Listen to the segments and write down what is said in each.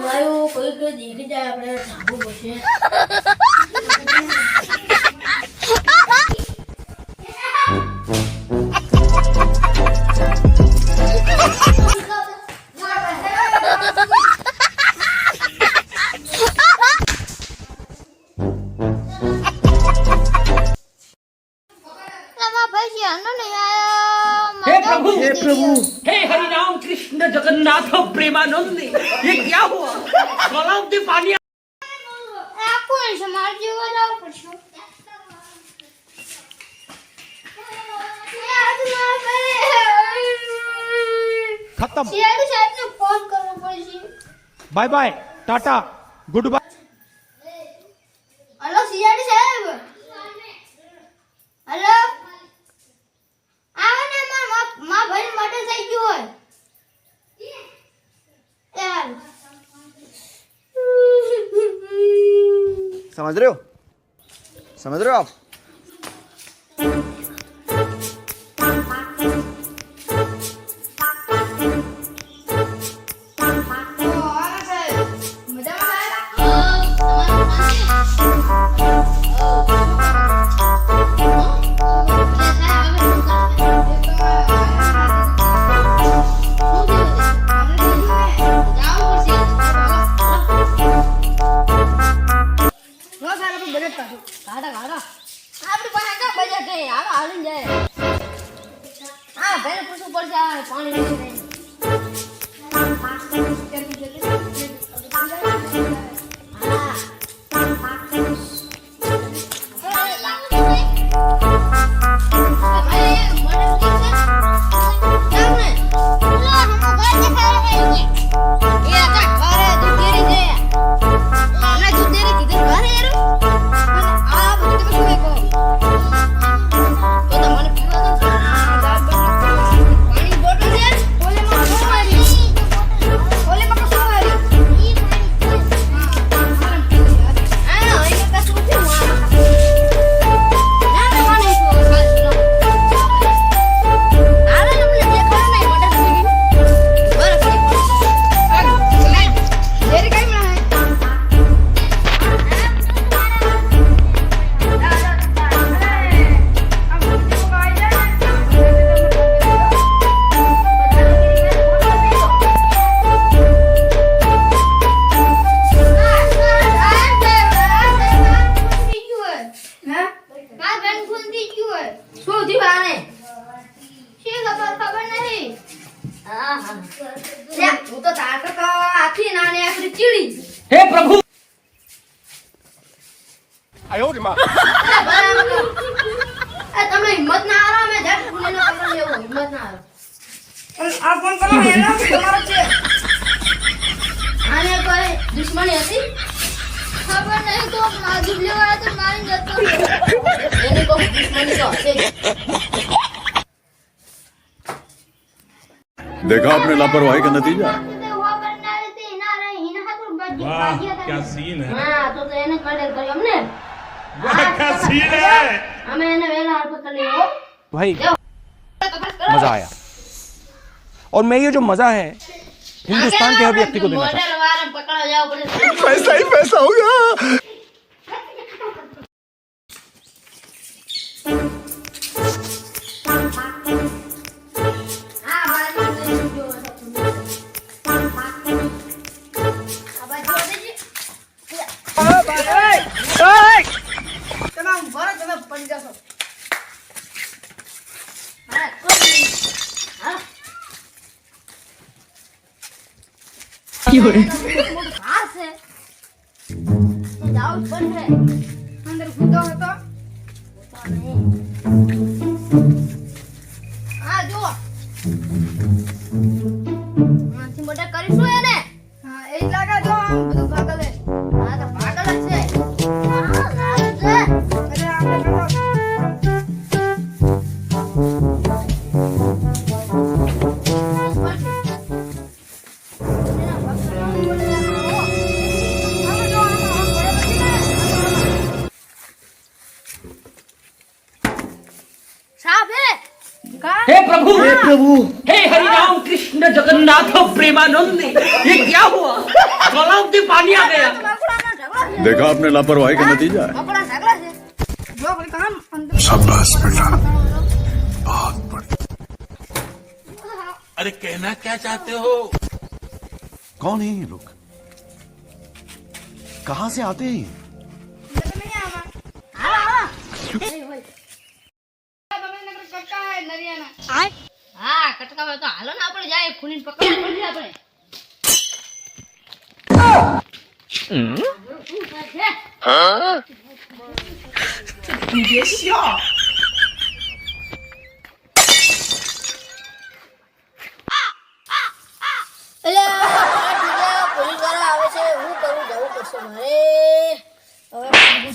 લાયો કોઈ કોઈ દેખી જાય આપણે જાગવું પડશે ये क्या हुआ तालाब से पानी આ કોણ છે મારે જેવો લાવ પડશે खत्म સીઆઈડી સાહેબને ફોન કરવો પડશે bye bye tata good bye इंसान समझ रहे हो? समझ रहे हो आप? હું હે પ્રભુ! આયો રે માં. એ હિંમત ના આરો મે જટ ભૂલી ના પકડ લેવો હિંમત ના આરો આ ફોન કરો હેલો તમારો છે. આને કોઈ દુશ્મની હતી? ખબર નહીં તો માજુબ લેવા તો મારી જતો એને કોઈ દુશ્મની તો હશે देखा आपने लापरवाही का नतीजा? क्या सीन है? तो हमने। क्या सीन है? भाई मज़ा आया। और मैं ये जो मज़ा है हिंदुस्तान के हर व्यक्ति को देना चाहता पैसा ही पैसा होगा ઘાસ છે જાવું જ પડશે અંદર કૂદો હતો હા જુઓ આથી મોટા કરીશું એને હા એ જ લાગે જો આમ બધું ભાગલે હા તો જ છે હા, છે. અરે આપણે हे प्रभु! हे। प्रभु! हे हरिराम कृष्ण जगन्नाथ प्रेमानंद ये क्या हुआ? तालाब से पानी आ गया। देखा आपने लापरवाही का नतीजा? शाबाश बेटा। बहुत बढ़िया अरे कहना क्या चाहते हो? कौन है ये लोग? कहाँ से आते हैं ये? હા કટકામાં તો હાલો ને આપણે જાય ખૂની પકડવા પડશે આપણે. હું કરું જવું પડશે મારે. હવે ભાગવું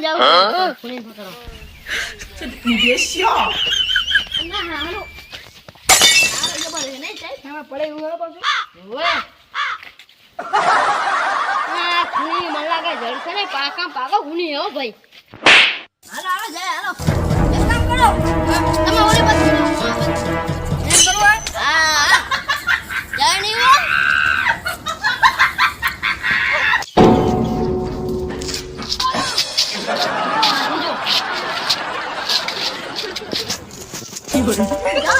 જાવ ના ના હાલો આ પડે એવું પાછું ખૂણી મને લાગે જડશે નહીં પાકા પાકો હો ભાઈ હાલો હાલો જાય હાલો એક કામ કરો તમે ઓલી બાજુ એમ કરવું હા હા જાય નહીં Hey!